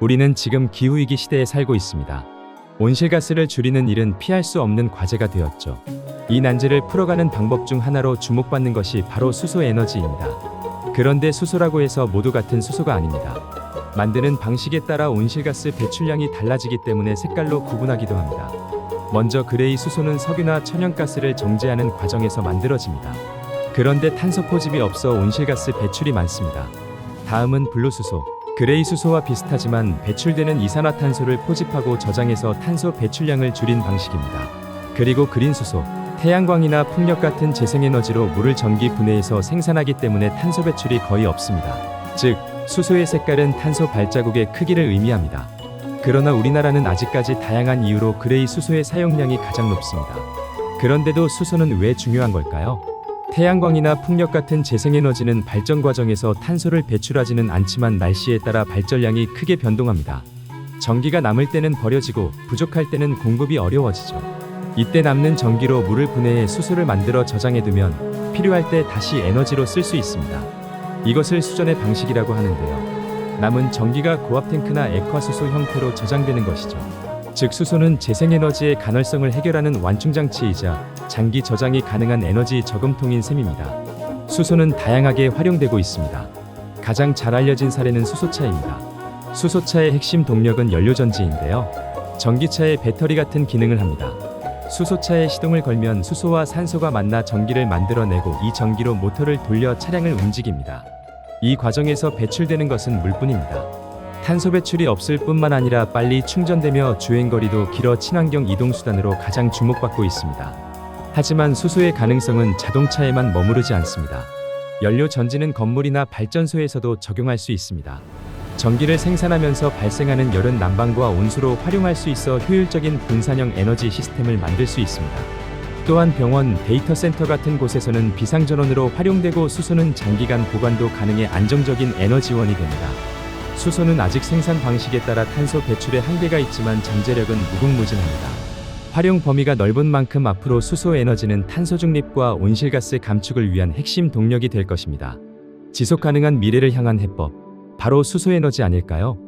우리는 지금 기후위기 시대에 살고 있습니다. 온실가스를 줄이는 일은 피할 수 없는 과제가 되었죠. 이 난제를 풀어가는 방법 중 하나로 주목받는 것이 바로 수소 에너지입니다. 그런데 수소라고 해서 모두 같은 수소가 아닙니다. 만드는 방식에 따라 온실가스 배출량이 달라지기 때문에 색깔로 구분하기도 합니다. 먼저 그레이 수소는 석유나 천연가스를 정제하는 과정에서 만들어집니다. 그런데 탄소 포집이 없어 온실가스 배출이 많습니다. 다음은 블루 수소. 그레이 수소와 비슷하지만 배출되는 이산화탄소를 포집하고 저장해서 탄소 배출량을 줄인 방식입니다. 그리고 그린 수소. 태양광이나 풍력 같은 재생에너지로 물을 전기 분해해서 생산하기 때문에 탄소 배출이 거의 없습니다. 즉, 수소의 색깔은 탄소 발자국의 크기를 의미합니다. 그러나 우리나라는 아직까지 다양한 이유로 그레이 수소의 사용량이 가장 높습니다. 그런데도 수소는 왜 중요한 걸까요? 태양광이나 풍력 같은 재생에너지는 발전 과정에서 탄소를 배출하지는 않지만 날씨에 따라 발전량이 크게 변동합니다. 전기가 남을 때는 버려지고 부족할 때는 공급이 어려워지죠. 이때 남는 전기로 물을 분해해 수소를 만들어 저장해두면 필요할 때 다시 에너지로 쓸 수 있습니다. 이것을 수전의 방식이라고 하는데요. 남은 전기가 고압 탱크나 액화수소 형태로 저장되는 것이죠. 즉 수소는 재생에너지의 간헐성을 해결하는 완충장치이자 장기 저장이 가능한 에너지 저금통인 셈입니다. 수소는 다양하게 활용되고 있습니다. 가장 잘 알려진 사례는 수소차입니다. 수소차의 핵심 동력은 연료전지인데요. 전기차의 배터리 같은 기능을 합니다. 수소차에 시동을 걸면 수소와 산소가 만나 전기를 만들어내고 이 전기로 모터를 돌려 차량을 움직입니다. 이 과정에서 배출되는 것은 물뿐입니다. 탄소 배출이 없을 뿐만 아니라 빨리 충전되며 주행거리도 길어 친환경 이동수단으로 가장 주목받고 있습니다. 하지만 수소의 가능성은 자동차에만 머무르지 않습니다. 연료 전지는 건물이나 발전소에서도 적용할 수 있습니다. 전기를 생산하면서 발생하는 열은 난방과 온수로 활용할 수 있어 효율적인 분산형 에너지 시스템을 만들 수 있습니다. 또한 병원, 데이터 센터 같은 곳에서는 비상전원으로 활용되고 수소는 장기간 보관도 가능해 안정적인 에너지원이 됩니다. 수소는 아직 생산 방식에 따라 탄소 배출에 한계가 있지만 잠재력은 무궁무진합니다. 활용 범위가 넓은 만큼 앞으로 수소 에너지는 탄소 중립과 온실가스 감축을 위한 핵심 동력이 될 것입니다. 지속 가능한 미래를 향한 해법, 바로 수소 에너지 아닐까요?